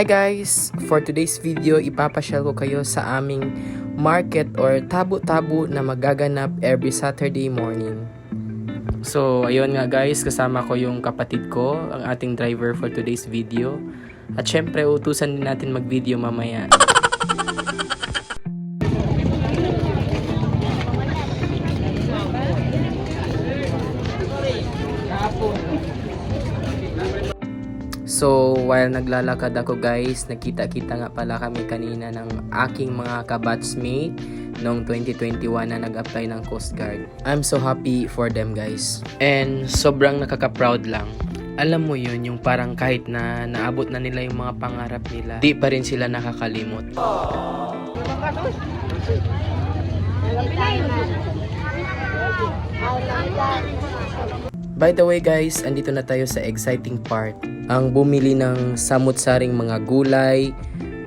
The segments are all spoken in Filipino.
Hi guys! For today's video, ipapasyal ko kayo sa aming market or tabo-tabo na magaganap every Saturday morning. So, ayun nga guys, kasama ko yung kapatid ko, ang ating driver for today's video. At syempre, utusan din natin mag-video mamaya. So, while naglalakad ako guys, nakita-kita nga pala kami kanina ng aking mga kabatsmate noong 2021 na nag-apply ng Coast Guard. I'm so happy for them guys. And sobrang nakaka-proud lang. Alam mo yun, yung parang kahit na naabot na nila yung mga pangarap nila, di pa rin sila nakakalimot. By the way guys, andito na tayo sa exciting part. Ang bumili ng samut-saring mga gulay,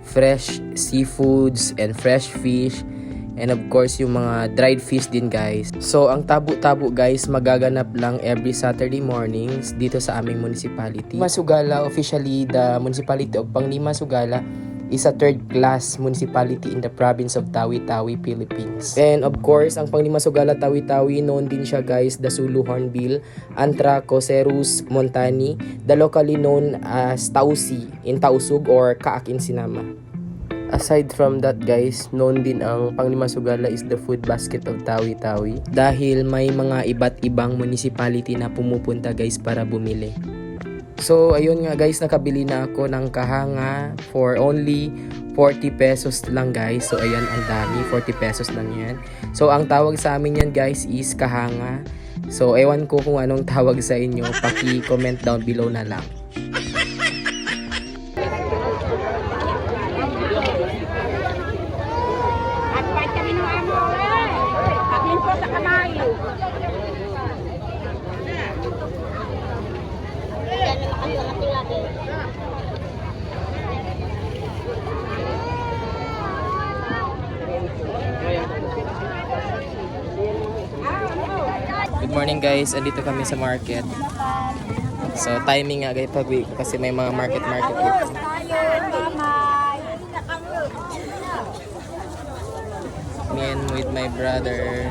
fresh seafoods, and fresh fish. And of course, yung mga dried fish din guys. So, ang tabo-tabo guys, magaganap lang every Saturday mornings dito sa aming municipality. Masugala, officially the municipality of Panglima Sugala is a third class municipality in the province of Tawi-Tawi, Philippines. And of course, ang Panglima Sugala Tawi-Tawi, known din siya guys, the Sulu Hornbill, Anthracocerus montani, the locally known as Tausi in Tausug or Kaak in Sinama. Aside from that guys, known din ang Panglima Sugala is the food basket of Tawi-Tawi dahil may mga iba't ibang municipality na pumupunta guys para bumili. So ayun nga guys, nakabili na ako ng kahanga for only 40 pesos lang guys. So ayan, ang dami, 40 pesos lang yan. So ang tawag sa amin yan guys is kahanga. So ewan ko kung anong tawag sa inyo, paki-comment down below na lang. At nung ano, eh, pagin po sa kamay. Yan ang makapalaki lagi. Good morning guys, andito kami sa market. So timing nga guys pag kasi may mga market market dito. Me and with my brother.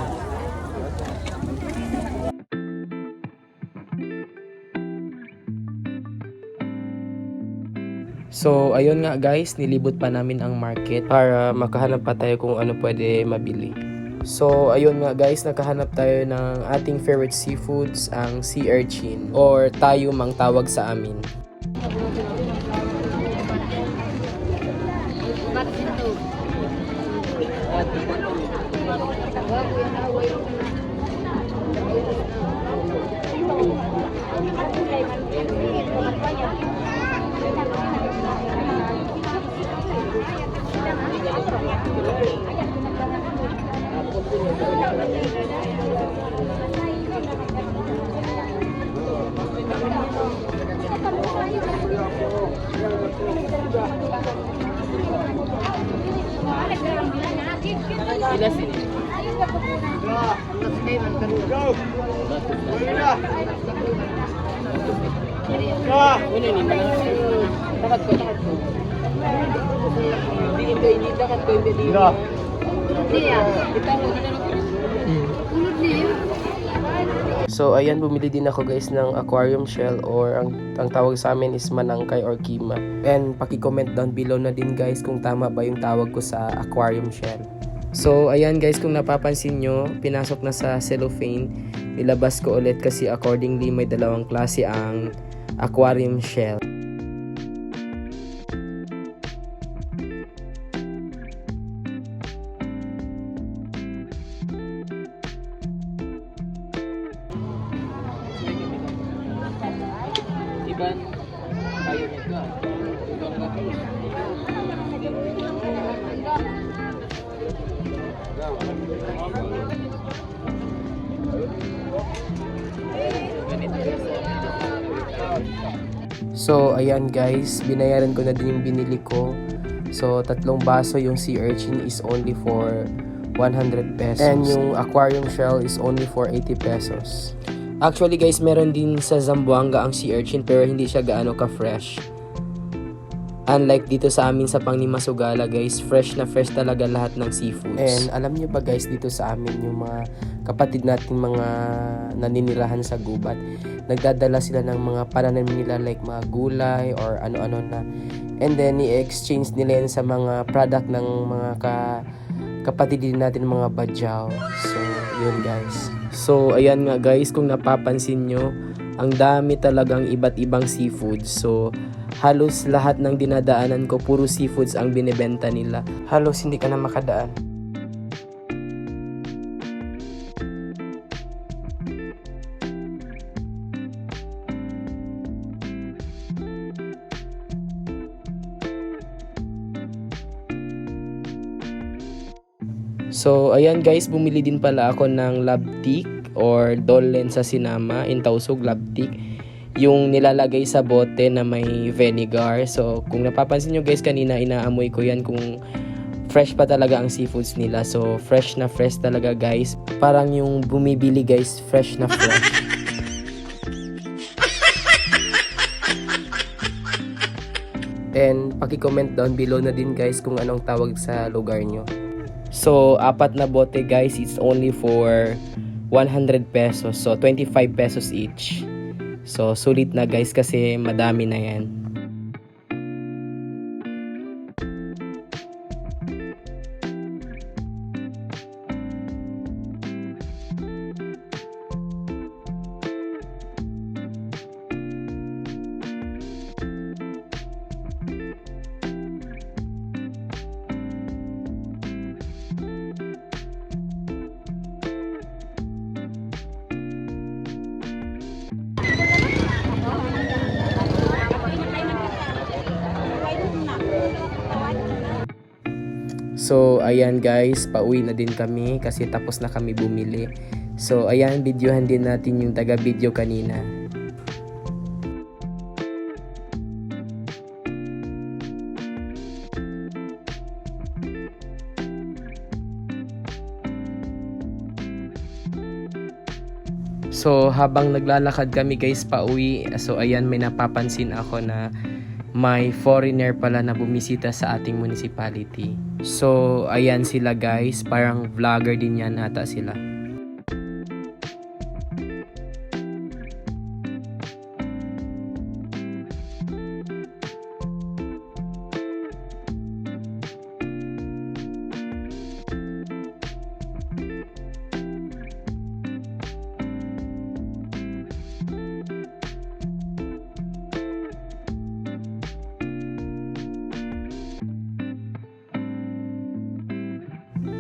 So, ayun nga guys, nilibot pa namin ang market para makahanap pa tayo kung ano pwede mabili. So, ayun nga guys, nakahanap tayo ng ating favorite seafoods, ang sea urchin or tayo mang tawag sa amin. Sila sila. Ano ni mana? Takat ko, takat ko. Hindi hindi hindi takat ko hindi hindi. So ayan bumili din ako guys ng aquarium shell or ang, ang tawag sa amin is manangkay or kima. And paki-comment down below na din guys kung tama ba yung tawag ko sa aquarium shell. So ayan guys kung napapansin nyo, pinasok na sa cellophane. Nilabas ko ulit kasi accordingly may dalawang klase ang aquarium shell. So, ayan guys, binayaran ko na din yung binili ko. So, tatlong baso yung sea urchin is only for 100 pesos. And yung aquarium shell is only for 80 pesos. Actually guys, meron din sa Zamboanga ang sea urchin pero hindi siya gaano ka-fresh. Unlike dito sa amin sa Pangnimasugala guys, fresh na fresh talaga lahat ng seafoods. And alam nyo ba guys, dito sa amin yung mga kapatid natin mga naninirahan sa gubat, nagdadala sila ng mga pananim nila like mga gulay or ano-ano na. And then i-exchange nila yan sa mga product ng mga ka kapatid din natin mga badyaw. So, yun guys. So, ayan nga guys, kung napapansin nyo, ang dami talagang iba't ibang seafoods. So, halos lahat ng dinadaanan ko, puro seafoods ang binibenta nila. Halos hindi ka na makadaan. So, ayan guys, bumili din pala ako ng labtik or dollen sa sinama in Tausug labtik. Yung nilalagay sa bote na may vinegar. So, kung napapansin nyo guys, kanina inaamoy ko yan kung fresh pa talaga ang seafoods nila. So, fresh na fresh talaga guys. Parang yung bumibili guys, fresh na fresh. And paki-comment down below na din guys kung anong tawag sa lugar nyo. So, apat na bote guys, it's only for 100 pesos. So, 25 pesos each. So, sulit na guys kasi madami na yan. Ayan guys, pauwi na din kami kasi tapos na kami bumili. So, ayan, videohan din natin yung taga-video kanina. So, habang naglalakad kami guys pauwi, so ayan may napapansin ako na may foreigner pala na bumisita sa ating municipality. So, ayan sila guys, parang vlogger din yan ata sila.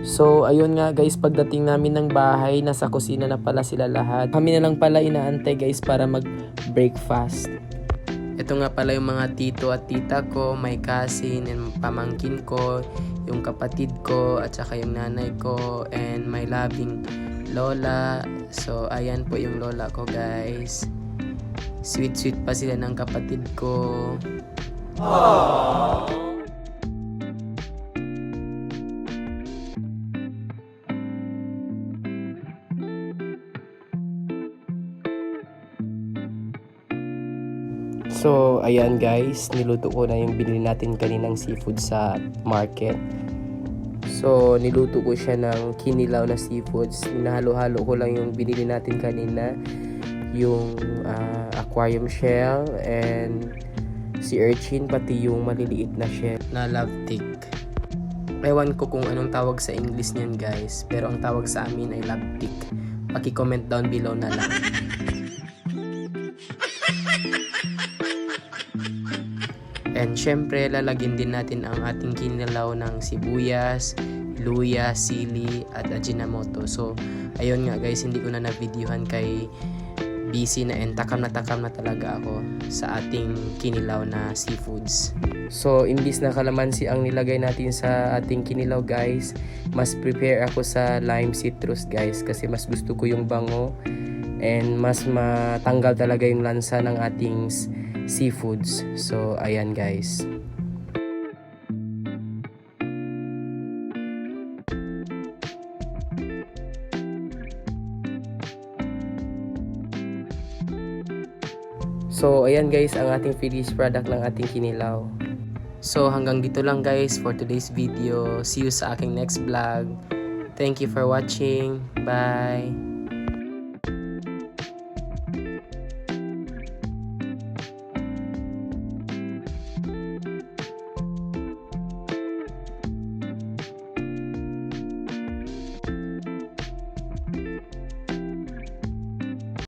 So, ayun nga guys, pagdating namin ng bahay, nasa kusina na pala sila lahat. Kami na lang pala inaantay guys para mag-breakfast. Ito nga pala yung mga tito at tita ko, may cousin and pamangkin ko, yung kapatid ko, at saka yung nanay ko, and my loving lola. So, ayan po yung lola ko guys. Sweet-sweet pa sila ng kapatid ko. Ayan guys, niluto ko na yung binili natin kaninang seafood sa market. So, niluto ko siya ng kinilaw na seafoods. Hinahalo-halo ko lang yung binili natin kanina. Yung ah, aquarium shell and sea urchin, pati yung maliliit na shell na love tick. Ewan ko kung anong tawag sa English niyan guys, pero ang tawag sa amin ay love tick. Paki-comment down below na lang. And syempre, lalagyan din natin ang ating kinilaw ng sibuyas, luya, sili, at ajinomoto. So, ayun nga guys, hindi ko na na-videohan kay busy na and takam na takam na talaga ako sa ating kinilaw na seafoods. So, imbis na kalamansi ang nilagay natin sa ating kinilaw guys, mas prepare ako sa lime citrus guys kasi mas gusto ko yung bango and mas matanggal talaga yung lansa ng ating seafoods. So, ayan guys. So, ayan guys, ang ating finished product ng ating kinilaw. So hanggang dito lang guys for today's video. See you sa aking next vlog. Thank you for watching. Bye!